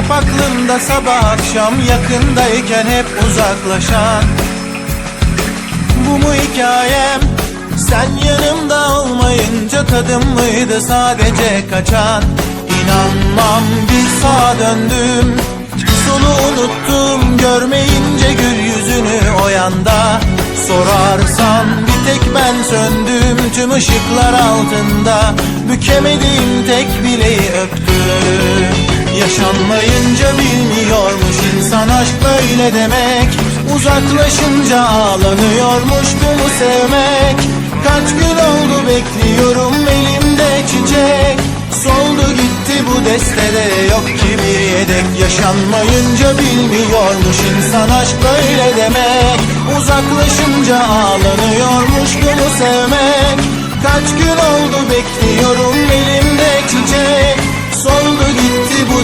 aklımda sabah akşam yakındayken hep uzaklaşan. Bu mu hikayem? Sen yanımda olmayınca tadım mıydı sadece kaçan? İnanmam bir sağa döndüm. Solu unuttum görmeyince gül yüzünü o yanda. Sorarsan bir tek ben söndüm tüm ışıklar altında. Bükemediğim tek bileği öptüm Yaşanmayınca bilmiyormuş insan aşk böyle demek. Uzaklaşınca ağlanıyormuş bunu sevmek. Kaç gün oldu bekliyorum elimde çiçek. Soldu gitti bu destede yok ki bir yedek. Yaşanmayınca bilmiyormuş insan aşk böyle demek. Uzaklaşınca ağlanıyormuş bunu sevmek. Kaç gün oldu bekliyorum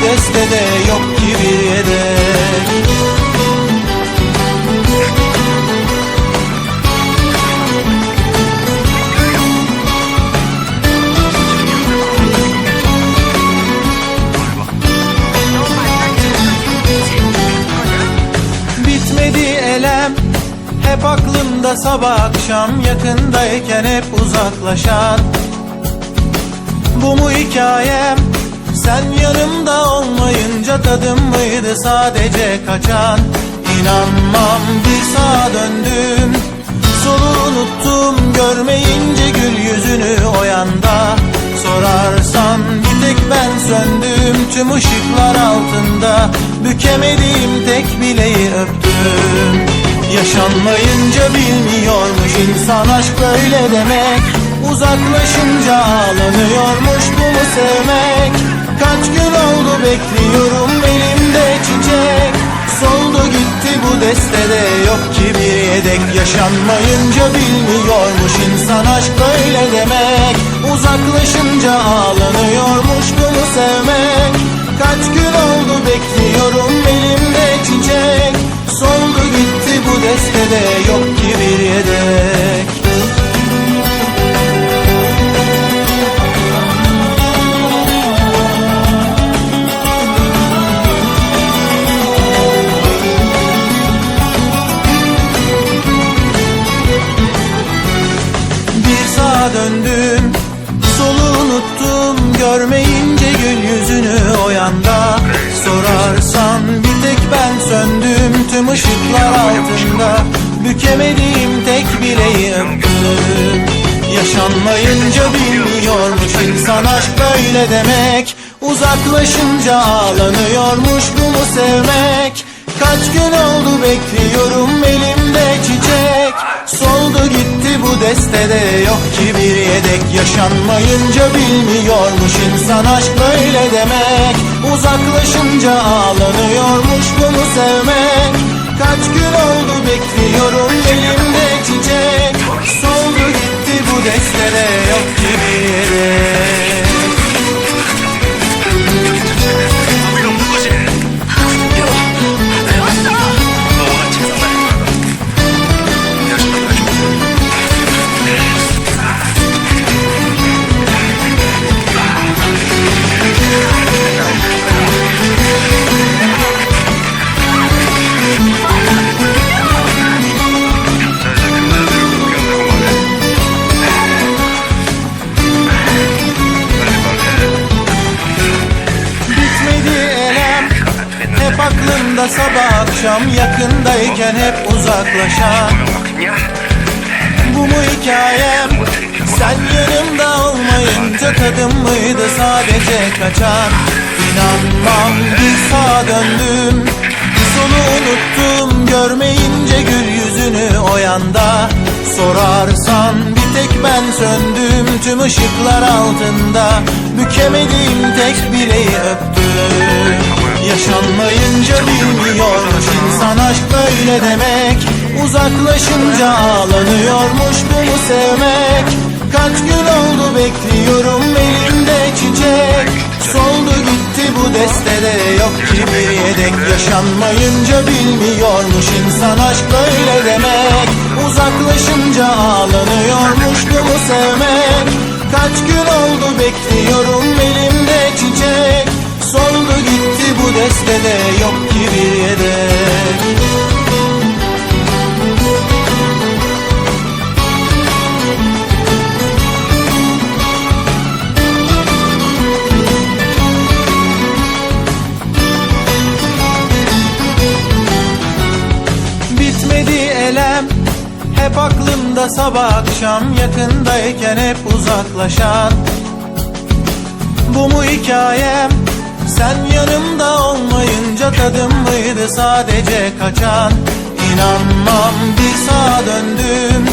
destede yok ki bir yedek Bitmedi elem Hep aklımda sabah akşam. Yakındayken hep uzaklaşan. Bu mu yanımda Tadım mıydı sadece kaçan? İnanmam bir sağa döndüm. Solu unuttum Görmeyince gül yüzünü o yanda. Sorarsan bir tek ben söndüm Tüm ışıklar altında. Bükemediğim tek bileği öptüm. Yaşanmayınca bilmiyormuş insan aşk böyle demek. Uzaklaşınca ağlanıyormuş bunu sevmek Kaç gün oldu bekliyorum elimde çiçek. Soldu gitti bu destede yok ki bir yedek. Yaşanmayınca bilmiyormuş insan aşk böyle demek. Uzaklaşınca ağlanıyormuş bunu sevmek. Kaç gün oldu bekliyorum elimde çiçek. Soldu gitti bu destede yok ki Sağa döndüm. Solu unuttum Görmeyince gül yüzünü o yanda. Sorarsan bir tek ben söndüm Tüm ışıklar altında. Bükemediğim tek bileği öptüm. Yaşanmayınca bilmiyormuş insan aşk böyle demek. Uzaklaşınca ağlanıyormuş bunu sevmek Kaç gün oldu bekliyorum elimde çiçek. Soldu gitti bu destede yok ki bir yedek. Yaşanmayınca bilmiyormuş insan aşk böyle demek. Uzaklaşınca ağlanıyormuş bunu sevmek. Kaç gün oldu bekliyorum elimde sabah akşam yakındayken hep uzaklaşan. Bu mu hikayem? Sen yanımda olmayınca tadım mıydı sadece kaçan? İnanmam bir sağa döndüm. Bir sonu unuttum görmeyince gül yüzünü o yanda. Sorarsan bir tek ben söndüm tüm ışıklar altında. Bükemediğim tek bileği öptüm. Yaşanmayınca bilmiyormuş insan aşk böyle demek. Uzaklaşınca ağlanıyormuş bunu sevmek. Kaç gün oldu bekliyorum elimde çiçek. Soldu gitti bu destede yok ki bir yedek. Yaşanmayınca bilmiyormuş insan aşk böyle demek. Uzaklaşınca ağlanıyormuş bunu sevmek. Kaç gün oldu bekliyorum elimde çiçek. Soldu destede yok gibi yedek Bitmedi elem hep aklımda sabah akşam. Yakındayken hep uzaklaşan Bu mu hikayem? Sen yanımda olmayınca tadım mıydı sadece kaçan? İnanmam bir sağa döndüm.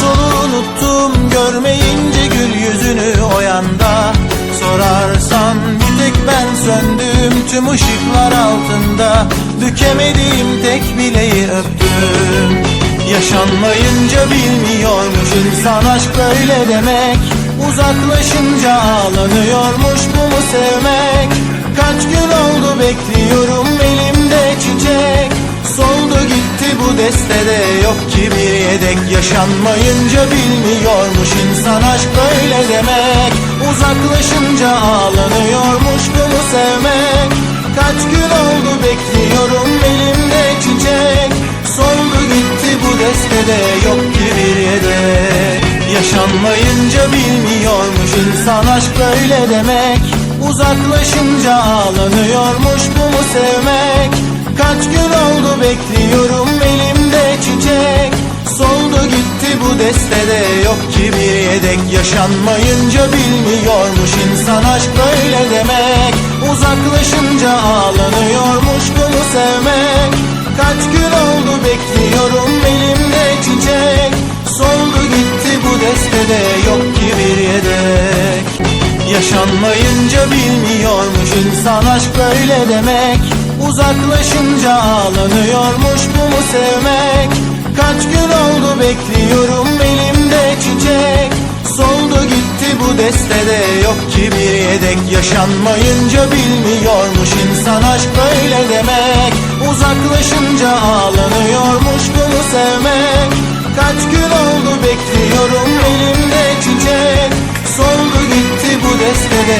Solu unuttum görmeyince gül yüzünü o yanda. Sorarsan bir tek ben söndüm tüm ışıklar altında. Bükemediğim tek bileği öptüm. Yaşanmayınca bilmiyormuş insan aşk böyle demek. Uzaklaşınca ağlanıyormuş bekliyorum elimde çiçek. Soldu gitti bu destede. Yok ki bir yedek Yaşanmayınca bilmiyormuş insan aşk böyle demek. Uzaklaşınca ağlanıyormuş bu mu sevmek. Kaç gün oldu bekliyorum elimde çiçek. Soldu gitti bu destede. Yok ki bir yedek Yaşanmayınca bilmiyormuş insan aşk böyle demek Uzaklaşınca ağlanıyormuş bu mu sevmek? Kaç gün oldu bekliyorum elimde çiçek. Soldu gitti bu destede yok ki bir yedek. Yaşanmayınca bilmiyormuş insan aşk böyle demek. Uzaklaşınca ağlanıyormuş bu mu sevmek? Kaç gün oldu bekliyorum elimde çiçek. Soldu gitti bu destede yok ki bir yedek. Yaşanmayınca bilmiyormuş. İnsan aşk böyle demek. Uzaklaşınca ağlanıyormuş bu mu sevmek? Kaç gün oldu bekliyorum elimde çiçek. Soldu gitti bu destede yok ki bir yedek. Yaşanmayınca bilmiyormuş insan aşk böyle demek. Uzaklaşınca ağlanıyormuş bu mu sevmek? Kaç gün oldu bekliyorum elimde çiçek. Soldu gitti bu destede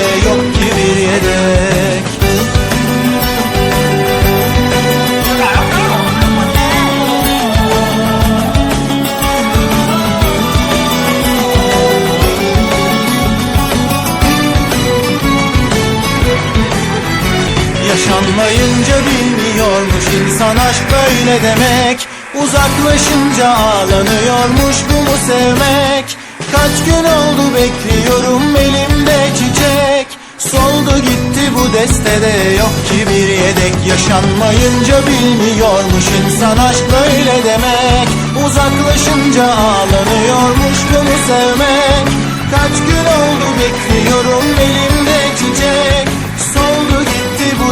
Yaşanmayınca bilmiyormuş insan aşk böyle demek. Uzaklaşınca ağlanıyormuş bu mu sevmek. Kaç gün oldu bekliyorum elimde çiçek. Soldu gitti bu destede yok ki bir yedek. Yaşanmayınca bilmiyormuş insan aşk böyle demek. Uzaklaşınca ağlanıyormuş bu mu sevmek. Kaç gün oldu bekliyorum elimde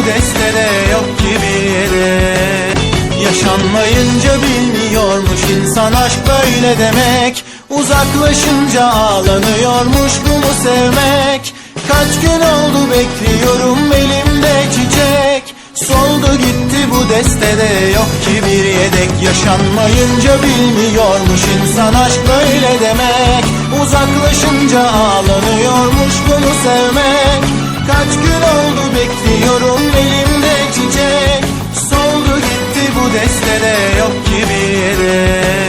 destede yok ki bir yedek Yaşanmayınca bilmiyormuş insan aşk böyle demek. Uzaklaşınca ağlanıyormuş bu mu sevmek. Kaç gün oldu bekliyorum elimde çiçek. Soldu gitti bu destede yok ki bir yedek. Yaşanmayınca bilmiyormuş insan aşk böyle demek. Uzaklaşınca ağlanıyormuş bu mu sevmek Kaç gün oldu bekliyorum elimde çiçek. Soldu gitti bu destede yok gibi yere.